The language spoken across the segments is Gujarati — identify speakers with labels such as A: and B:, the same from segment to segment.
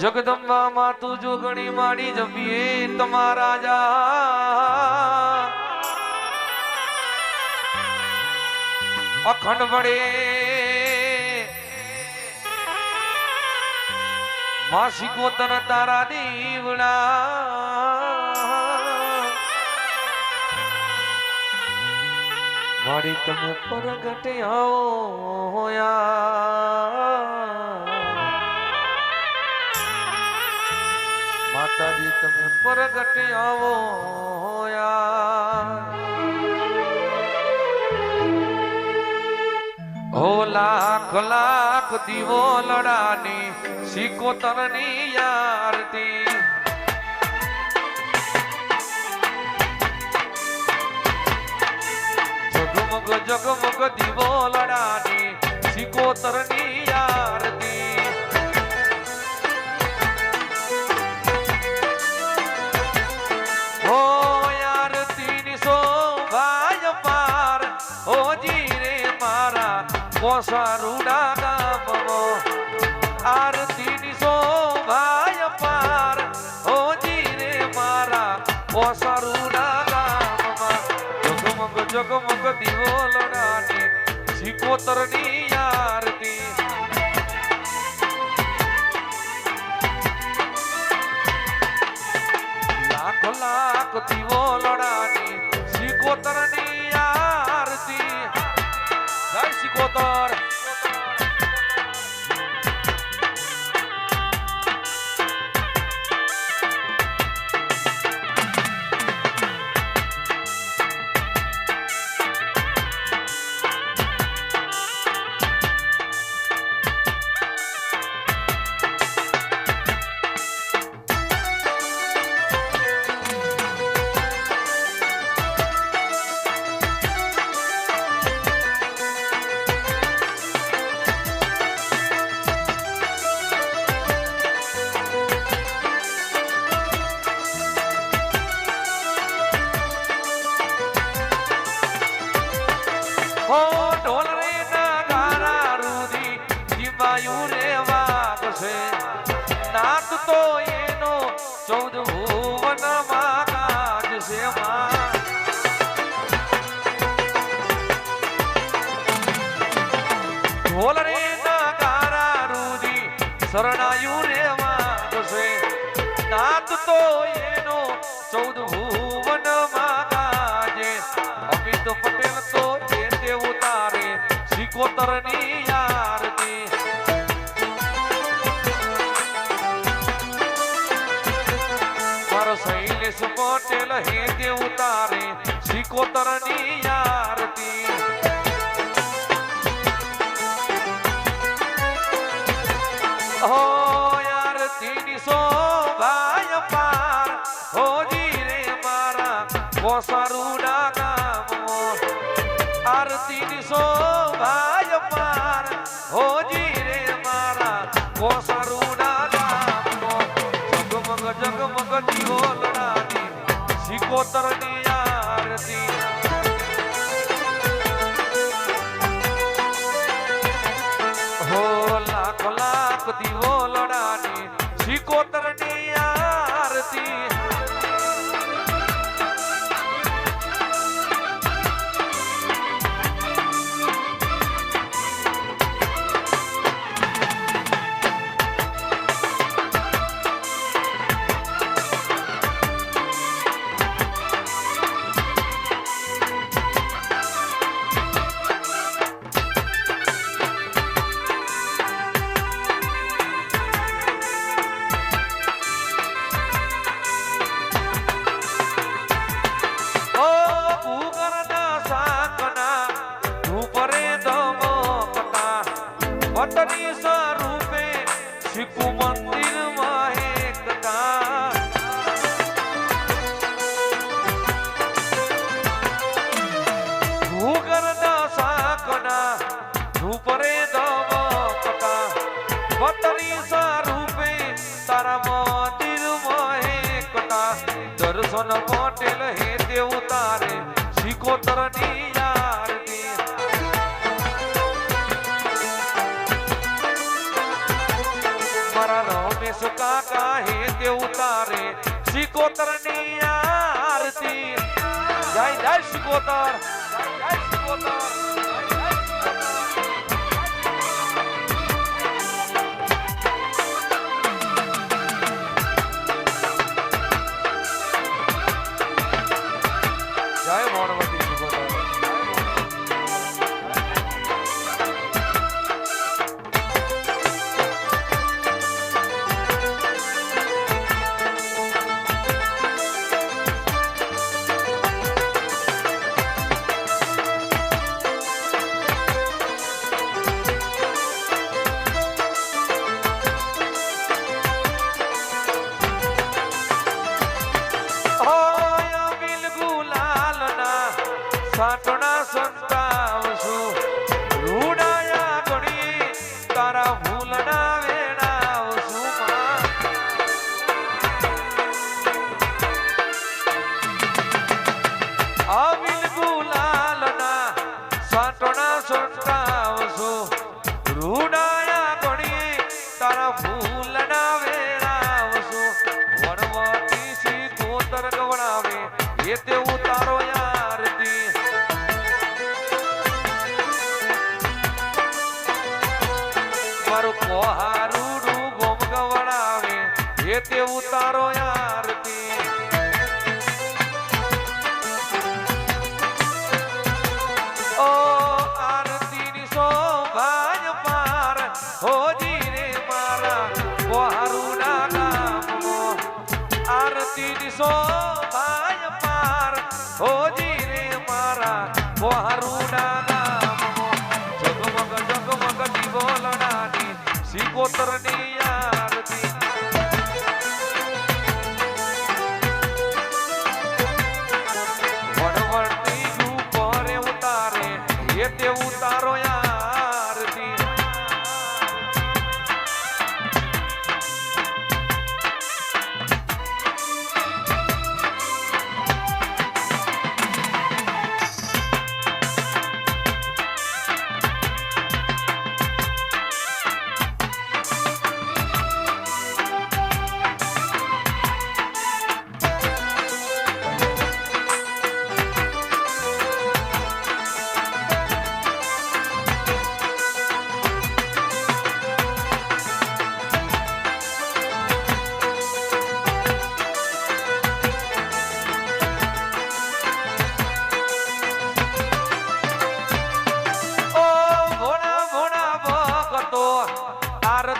A: જગદંબા માં તું જોગણી માડી જપીએ તમારા જા. અખંડ વડે માસિકો તન તારા દીવડા. મારી તમે પરગટે હોયા માતાજી, તમે પરગટે આવો હો લાખ લાખ દીવો લડાની સિકોતરની યારતી જગમગ જગમગ દીવો લડાની સિકોતરની યારતી હો યાર તીની શોભાય પાર હો જીરે મારા કોસા રૂડા જગમગ દીવો લડાની સિકોતરની આરતી. તો એનો ચૌદ ભુવનમાં ગાજશે માં ઢોલ રે નગારા રૂદી શરણાયુ તો એનો ચૌદ ભુવન કાજે અમિત પટેલ તો એ દેવ તારે શિકોતરની આરતી પટેલ હે તારે ઉતારે સિકોતરની આરતી હો યાર તીની શોભાય પાર હો જી રે મારા કોસારુડા ગામો આરતીની શોભાય પાર હો સિકોતરની વતની સ્વરૂપે શીખુ શાકના ધૂપરે ધમકતા વતની સ્વરૂપે તારા મંદિર મહેકતા દર્શન પટેલ હે દેવ તારે શીખો આરતી રમેશ કાકા હે તે ઉતારે. સિકોતરની આરતી. જય જય સિકોતર જય જય સિકોતર સાટણા સંતાવશું. રૂડાયા ગણી તારા ભૂલના વેણાવશું. માં અબિલ ગુલાલના સાટણા સંતાવશું. રૂડાયા એ તે ઉતારો આરતી ઓ આરતીની શોભાય પાર હોજી રે મારા કોહારુના આરતી ની શોભાય પાર હોજી રે મારા કોહારુના ગામમાં જગમગ જગમગ દીવોલડાની સિકોતરની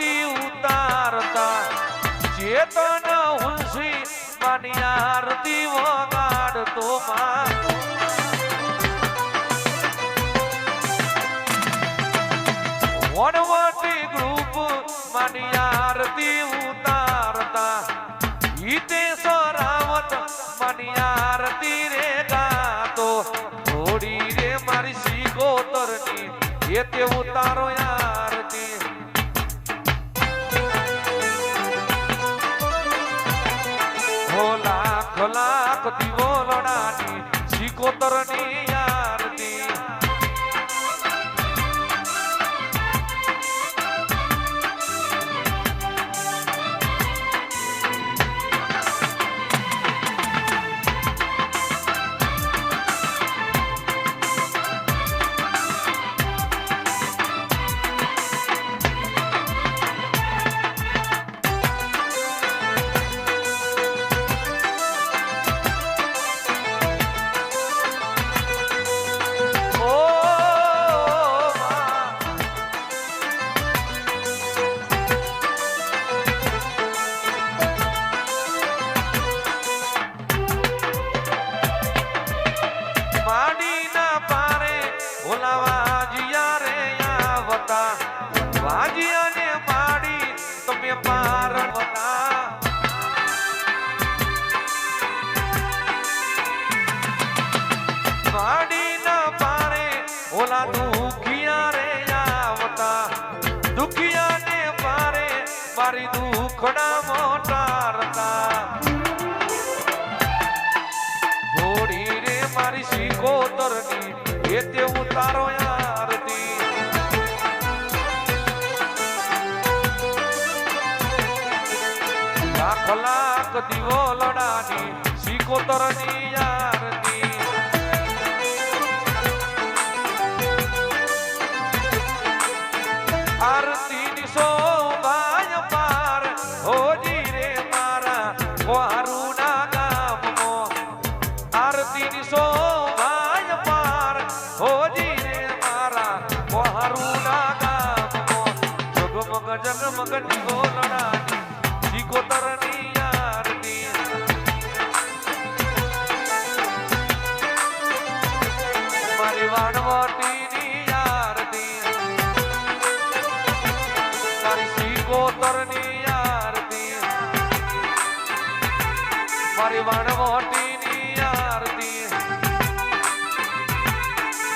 A: આરતી ઉતારતા, ચેતન હુંસી માની આરતી વગાડતો માં વનવટી ગ્રુપ માની આરતી ઉતારતા ઈતે સરાવત માની આરતી રે ગાતો. થોડી રે મારી શીખોતરની એ તે ઉતારો ઓલા દુખિયા રે આવતા। દુખિયાને પારે મારી દુખડા મોટારતા ઘોડી રે મારી શીખોતરની, એ તે ઉતારો લડાની સિકોતરની આરતી આરતી ની શોભાય પાર, હોજી રે મારા વારું ના ગામમાં આરતી ની શોભાય પાર, હોજી રે મારા વારું ના ગામમાં. જગમગ જગમગ દીવો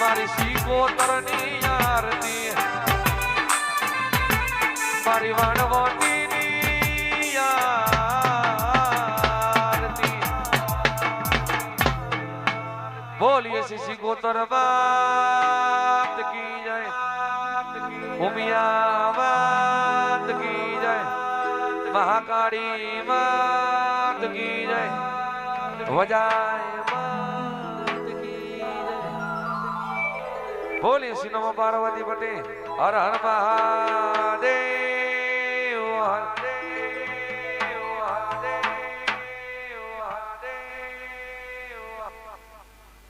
A: મારી સિકોતરની આરતી. મારી વાણવટીની આરતી. બોલીએ શિશી ગોતર વાત કી જાય. ભૂમિયા વાત કી જાય. મહાકાળી વાત કી જાય. વજાય ભોલી શિનો પાર્વતી પટેલ. હર હર મહાદેવ.